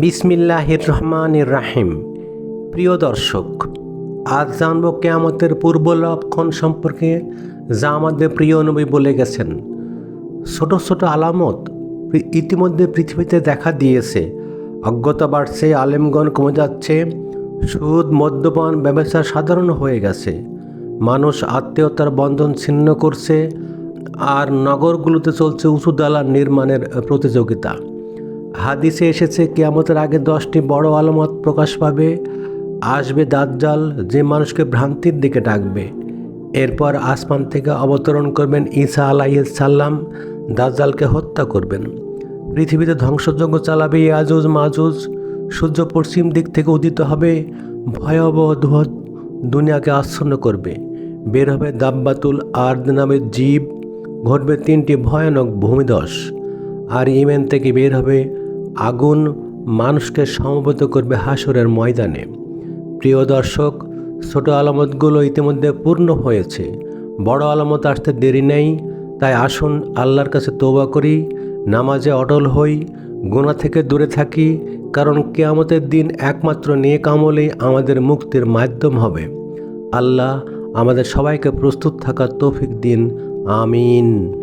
বিসমিল্লাহির রহমানির রাহিম প্রিয় দর্শক, আজ জানব কেয়ামতের পূর্ব লক্ষণ সম্পর্কে যা আমাদের প্রিয় নবী বলে গেছেন। ছোট ছোট আলামত ইতিমধ্যে পৃথিবীতে দেখা দিয়েছে। অজ্ঞতা বাড়ছে, আলেমগণ কমে যাচ্ছে, সুদ, মদ্যপান, ব্যবসা সাধারণ হয়ে গেছে। মানুষ আত্মীয়তার বন্ধন ছিন্ন করছে, আর নগরগুলোতে চলছে উঁচু দালান নির্মাণের প্রতিযোগিতা। হাদিসে এসেছে, কেয়ামতের আগে দশটি বড় আলামত প্রকাশ পাবে। আসবে দাজ্জাল, যে মানুষকে ভ্রান্তির দিকে ডাকবে। এরপর আসমান থেকে অবতরণ করবেন ঈসা আলাইহিস সাল্লাম দাজ্জালকে হত্যা করবেন। পৃথিবীতে ধ্বংসযজ্ঞ চালাবে ইয়াজুজ মাজুজ। সূর্য পশ্চিম দিক থেকে উদিত হবে, ভয়াবহ দুনিয়াকে আচ্ছন্ন করবে। বের হবে দাব্বাতুল আর্দ নামের জীব, ঘটবে তিনটি ভয়ানক ভূমিধস। আর ইমেন থেকে বের হবে আগুন মানুষকে সমবেত করবে হাসরের ময়দানে। প্রিয় দর্শক, ছোট আলামতগুলো ইতিমধ্যে পূর্ণ হয়েছে। বড় আলামত আসতে দেরি নেই, তাই আসুন আল্লাহর কাছে তৌবা করি, নামাজে অটল হই গোনা থেকে দূরে থাকি, কারণ কেয়ামতের দিন একমাত্র নেক আমলেই আমাদের মুক্তির মাধ্যম হবে। আল্লাহ আমাদের সবাইকে প্রস্তুত থাকার তৌফিক দিন। আমিন।